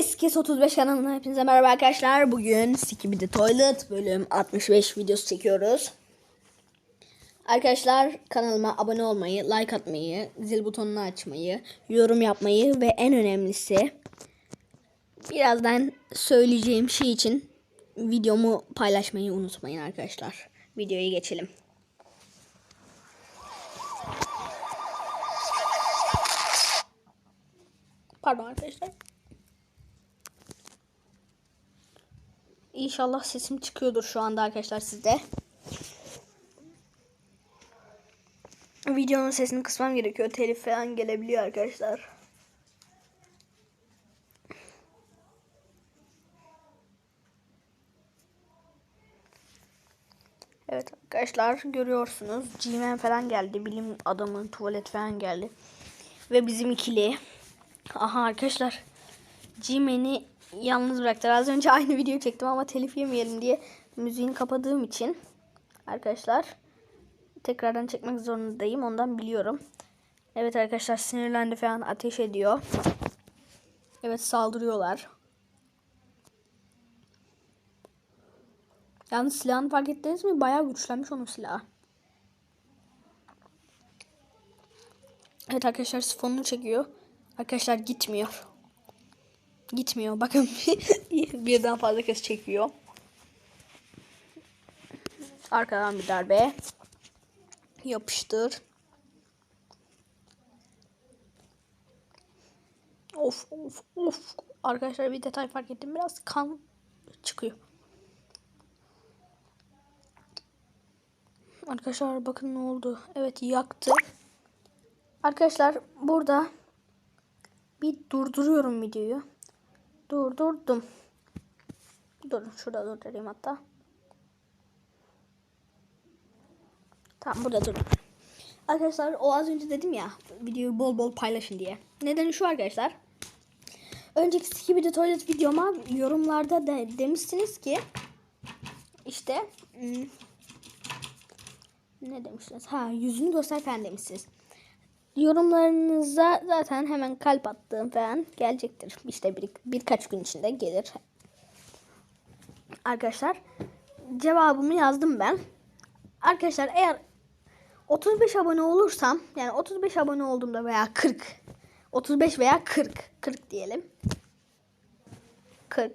Eskes 35 kanalına hepinize merhaba arkadaşlar. Bugün Skibidi Toilet bölüm 65 videosu çekiyoruz. Arkadaşlar kanalıma abone olmayı, like atmayı, zil butonunu açmayı, yorum yapmayı ve en önemlisi birazdan söyleyeceğim şey için videomu paylaşmayı unutmayın arkadaşlar. Videoya geçelim. Pardon arkadaşlar. İnşallah sesim çıkıyordur şu anda arkadaşlar sizde. Videonun sesini kısmam gerekiyor. Telif falan gelebiliyor arkadaşlar. Evet arkadaşlar görüyorsunuz. G-Man falan geldi. Bilim adamın tuvalet falan geldi. Ve bizim ikili. Aha arkadaşlar. G-Man'i yalnız bıraktılar. Az önce aynı video çektim ama telif yemeyelim diye müziğini kapadığım için arkadaşlar tekrardan çekmek zorundayım. Ondan biliyorum. Evet arkadaşlar sinirlendi falan ateş ediyor. Evet saldırıyorlar. Yalnız silahını fark ettiniz mi? Bayağı güçlenmiş onun silahı. Evet arkadaşlar sifonunu çekiyor. Arkadaşlar gitmiyor. Gitmiyor. Bakın birden fazla kez çekiyor. Arkadan bir darbe. Yapıştır. Of of of. Arkadaşlar bir detay fark ettim. Biraz kan çıkıyor. Arkadaşlar bakın ne oldu. Evet yaktı. Arkadaşlar burada bir durduruyorum videoyu. Durdurdum. Durun şurada durdurayım hatta. Tamam burada dur. Arkadaşlar o az önce dedim ya videoyu bol bol paylaşın diye. Nedeni şu arkadaşlar. Önceki Skibidi Toilet videoma yorumlarda de, demişsiniz ki işte hmm, ne demişsiniz? Ha yüzünü göster falan demişsiniz. Yorumlarınıza zaten hemen kalp attığım falan gelecektir. İşte bir, birkaç gün içinde gelir. Arkadaşlar cevabımı yazdım ben. Arkadaşlar eğer 35 abone olursam yani 35 abone olduğumda veya 40 35 veya 40 40 diyelim. 40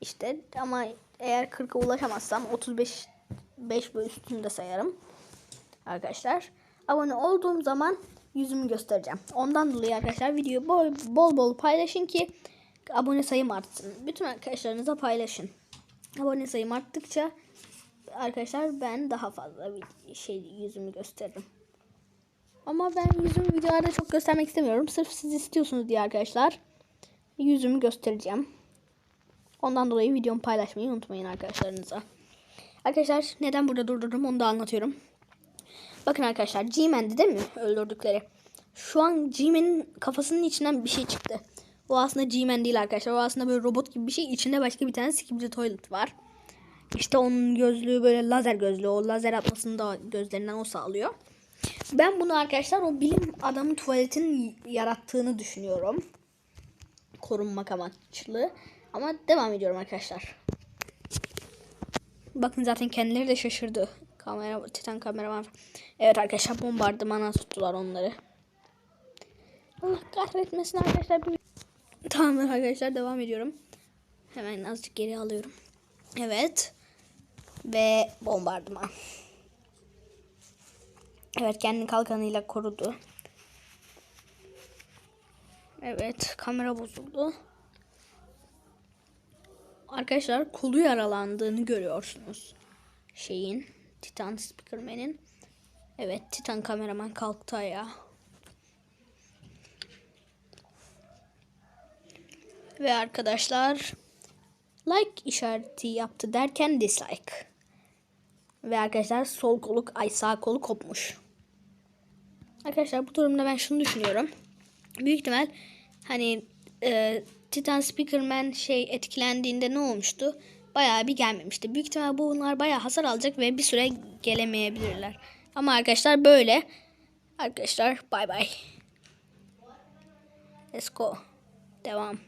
işte ama eğer 40'a ulaşamazsam 35 5 ve üstünde sayarım. Arkadaşlar abone olduğum zaman yüzümü göstereceğim. Ondan dolayı arkadaşlar videoyu bol bol, bol paylaşın ki abone sayım artsın. Bütün arkadaşlarınıza paylaşın. Abone sayım arttıkça arkadaşlar ben daha fazla şey yüzümü gösteririm. Ama ben yüzümü videolarda çok göstermek istemiyorum. Sırf siz istiyorsunuz diye arkadaşlar yüzümü göstereceğim. Ondan dolayı videomu paylaşmayı unutmayın arkadaşlarınıza. Arkadaşlar neden burada durdurdum onu da anlatıyorum. Bakın arkadaşlar G-Man'di değil mi öldürdükleri? Şu an G-Man'in kafasının içinden bir şey çıktı. O aslında G-Man değil arkadaşlar. O aslında böyle robot gibi bir şey. İçinde başka bir tane Skibidi Toilet var. İşte onun gözlüğü böyle lazer gözlüğü. O lazer atmasını da gözlerinden o sağlıyor. Ben bunu arkadaşlar o bilim adamı tuvaletin yarattığını düşünüyorum. Korunmak amaçlı. Ama devam ediyorum arkadaşlar. Bakın zaten kendileri de şaşırdı. Kamera, titan kameraman. Evet arkadaşlar bombardımana tuttular onları. Allah kahretmesin arkadaşlar. Tamamdır arkadaşlar devam ediyorum. Hemen azıcık geri alıyorum. Evet. Ve bombardıman. Evet kendini kalkanıyla korudu. Evet kamera bozuldu. Arkadaşlar kolu yaralandığını görüyorsunuz. Şeyin Titan Speakerman'in. Evet Titan kameraman kalktı ayağa. Ve arkadaşlar like işareti yaptı derken dislike. Ve arkadaşlar sol kolu ay sağ kolu kopmuş. Arkadaşlar bu durumda ben şunu düşünüyorum. Büyük ihtimal hani e, Titan Speakerman şey etkilendiğinde ne olmuştu? Bayağı bir gelmemişti. Büyük ihtimal bunlar bayağı hasar alacak ve bir süre gelemeyebilirler. Ama arkadaşlar böyle. Arkadaşlar bay bay. Let's go. Devam.